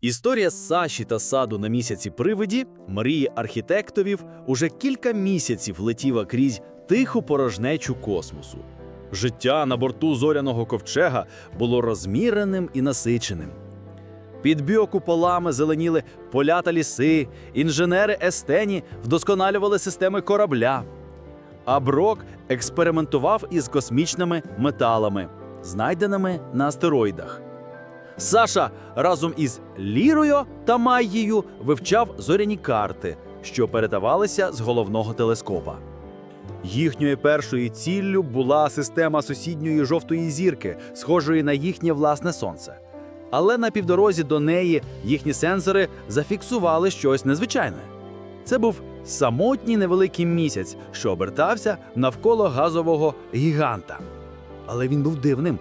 Історія Саші та саду на місяці привиді мрії архітекторів уже кілька місяців летіла крізь тиху порожнечу космосу. Життя на борту зоряного ковчега було розміреним і насиченим. Під біокуполами зеленіли поля та ліси, інженери Естені вдосконалювали системи корабля. А Брок експериментував із космічними металами, знайденими на астероїдах. Саша разом із Лірою та Майєю вивчав зоряні карти, що передавалися з головного телескопа. Їхньою першою ціллю була система сусідньої жовтої зірки, схожої на їхнє власне сонце. Але на півдорозі до неї їхні сенсори зафіксували щось незвичайне. Це був самотній невеликий місяць, що обертався навколо газового гіганта. Але він був дивним.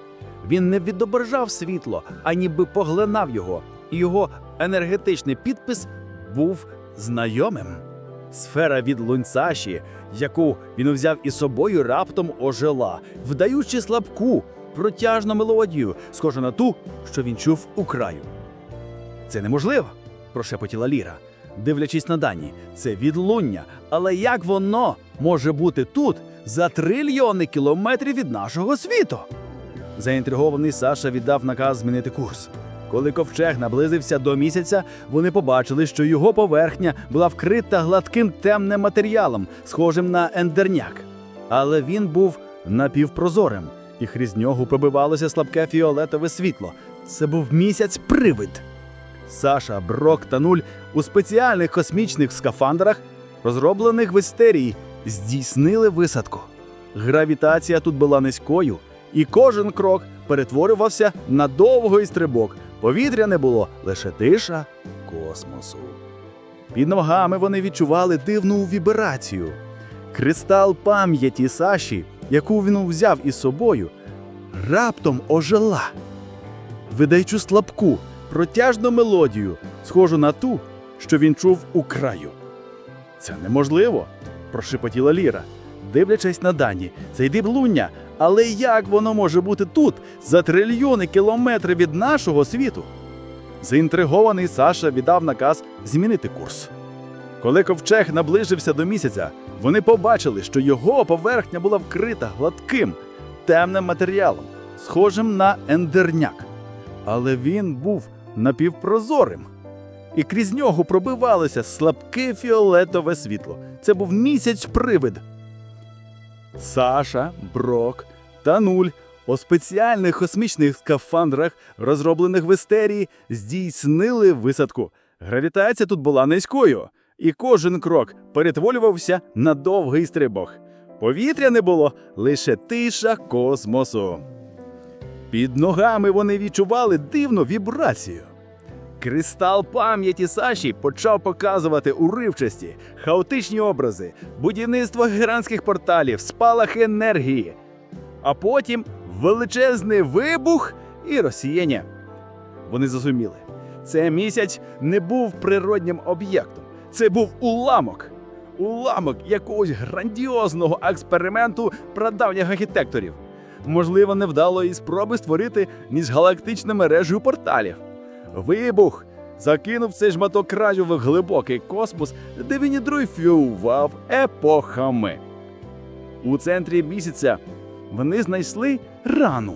Він не відображав світло, а ніби поглинав його, і його енергетичний підпис був знайомим. Сфера від лунцаші, яку він взяв із собою, раптом ожила, вдаючи слабку, протяжну мелодію, схожу на ту, що він чув у краю. Це неможливо, прошепотіла Ліра, дивлячись на дані. Це відлуння. Але як воно може бути тут за трильйони кілометрів від нашого світу? Заінтригований Саша віддав наказ змінити курс. Коли ковчег наблизився до місяця, вони побачили, що його поверхня була вкрита гладким темним матеріалом, схожим на ендерняк. Але він був напівпрозорим, і крізь нього пробивалося слабке фіолетове світло. Це був місяць-привид. Саша, Брок та Нуль у спеціальних космічних скафандрах, розроблених в естерії, здійснили висадку. Гравітація тут була низькою, і кожен крок перетворювався на довгий стрибок. Повітря не було лише тиша космосу. Під ногами вони відчували дивну вібрацію. Кристал пам'яті Саші, яку він взяв із собою, раптом ожила, видаючи слабку, протяжну мелодію, схожу на ту, що він чув у краю. Це неможливо, прошепотіла Ліра, дивлячись на дані. Це йди блуння, але як воно може бути тут, за трильйони кілометрів від нашого світу? Заінтригований Саша віддав наказ змінити курс. Коли ковчег наближився до місяця, вони побачили, що його поверхня була вкрита гладким, темним матеріалом, схожим на ендерняк. Але він був напівпрозорим, і крізь нього пробивалося слабке фіолетове світло. Це був місяць-привид. Саша, Брок та Нуль у спеціальних космічних скафандрах, розроблених в естерії, здійснили висадку. Гравітація тут була низькою, і кожен крок перетворювався на довгий стрибок. Повітря не було лише тиша космосу. Під ногами вони відчували дивну вібрацію. Кристал пам'яті Саші почав показувати уривчасті, хаотичні образи, будівництво гігантських порталів, спалахи енергії, а потім величезний вибух і розсіяння. Вони зрозуміли, це місяць не був природнім об'єктом, це був уламок. Уламок якогось грандіозного експерименту прадавніх архітекторів. Можливо, невдалої спроби створити міжгалактичну мережу порталів. Вибух закинув цей шматок краю в глибокий космос, де він і дрейфював епохами. У центрі місяця вони знайшли рану,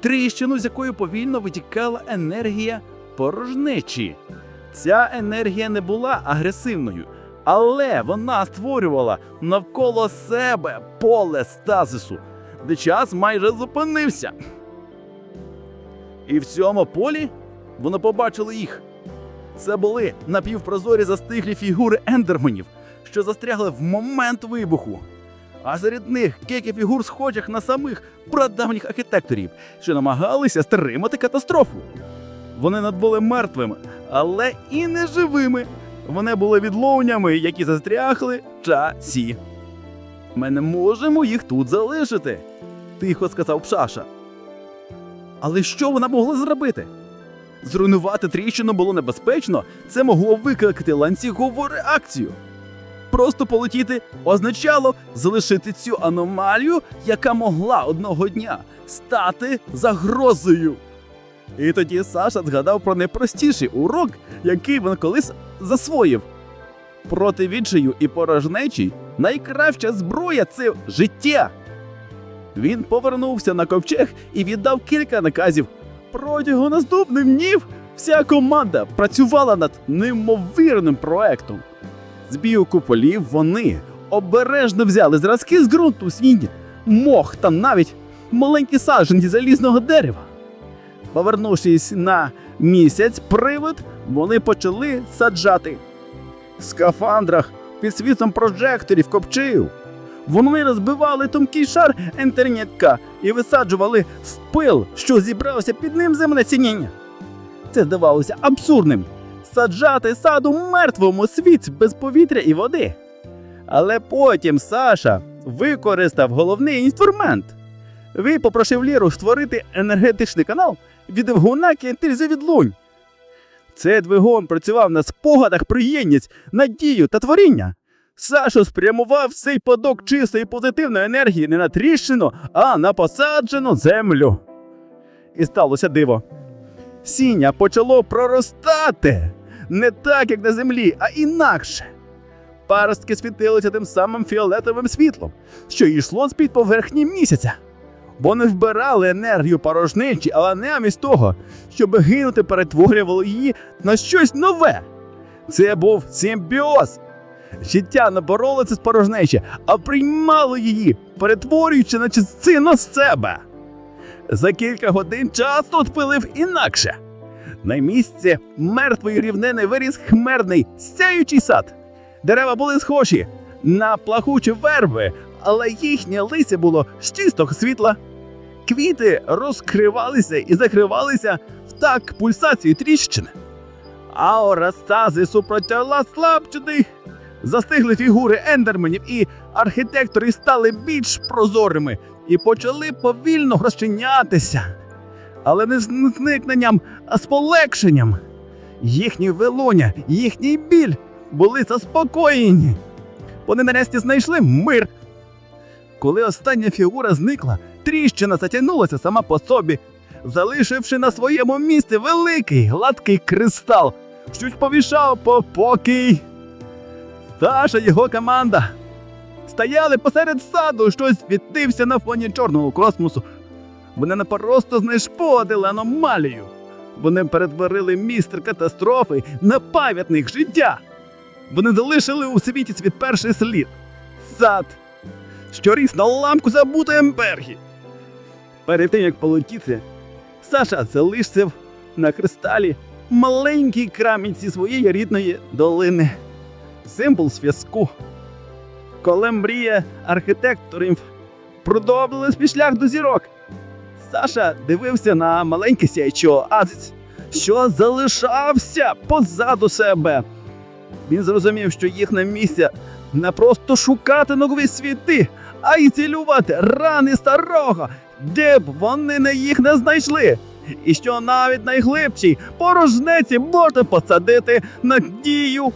тріщину, з якої повільно витікала енергія порожнечі. Ця енергія не була агресивною, але вона створювала навколо себе поле стазису, де час майже зупинився. І в цьому полі вони побачили їх. Це були напівпрозорі застиглі фігури ендерменів, що застрягли в момент вибуху. А серед них кілька фігур, схожих на самих прадавніх архітекторів, що намагалися стримати катастрофу. Вони не були мертвими, але і не живими. Вони були відловнями, які застрягли часі. Ми не можемо їх тут залишити, тихо сказав Пшаша. Але що вона могла зробити? Зруйнувати тріщину було небезпечно, це могло викликати ланцюгову реакцію. Просто полетіти означало залишити цю аномалію, яка могла одного дня стати загрозою. І тоді Саша згадав про найпростіший урок, який він колись засвоїв. Проти відчаю і порожнечі найкраща зброя це життя. Він повернувся на ковчег і віддав кілька наказів. Протягом наступних днів вся команда працювала над неймовірним проектом. З біокуполів вони обережно взяли зразки з ґрунту свіння, мох та навіть маленькі саджанці залізного дерева. Повернувшись на місяць привид, вони почали саджати. В скафандрах під світлом прожекторів копчив. Вони розбивали тонкий шар інтернетка і висаджували в пил, що зібрався під ним землецініння. Це здавалося абсурдним саджати сад у мертвому світі без повітря і води. Але потім Саша використав головний інструмент. Він попросив Ліру створити енергетичний канал від двигуна кінтильзу від лунь. Цей двигун працював на спогадах про єдність, надію та творіння. Саша спрямував цей поток чистої позитивної енергії не на тріщину, а на посаджену землю. І сталося диво. Сіння почало проростати не так, як на землі, а інакше. Паростки світилися тим самим фіолетовим світлом, що йшло з-під поверхні місяця. Вони вбирали енергію порожнечі, але не замість того, щоб гинути, перетворювали її на щось нове. Це був симбіоз. Життя не боролося з порожнечі, а приймало її, перетворюючи на частину з себе. За кілька годин час тут пилив інакше. На місці мертвої рівнини виріс хмерний, сяючий сад. Дерева були схожі на плахучі верби, але їхнє листя було з чистого світла. Квіти розкривалися і закривалися в так пульсації тріщини. Аура стази супротягла слабчити. Застигли фігури ендерменів, і архітектори стали більш прозорими і почали повільно розчинятися. Але не з зникненням, а з полегшенням. Їхні велоня, їхній біль були заспокоєні. Вони нарешті знайшли мир. Коли остання фігура зникла, тріщина затягнулася сама по собі, залишивши на своєму місці великий гладкий кристал, що повішав по покій. Саша його команда стояли посеред саду, щось світився на фоні чорного космосу. Вони не просто знешкодили аномалію. Вони перетворили містер катастрофи на пам'ятник життя. Вони залишили у світі свій перший слід сад, що ріс на ламку забутої ембергі. Перед тим як полетіти, Саша залишив на кристалі маленький камінь зі своєї рідної долини. Символ зв'язку. Коли мрія архітекторів продовжили свій шлях до зірок. Саша дивився на маленький сяючий оазис, що залишався позаду себе. Він зрозумів, що їхнє місце не просто шукати нові світи, а й цілювати рани старого, де б вони не їх не знайшли. І що навіть найглибшій порожнеці можна посадити надію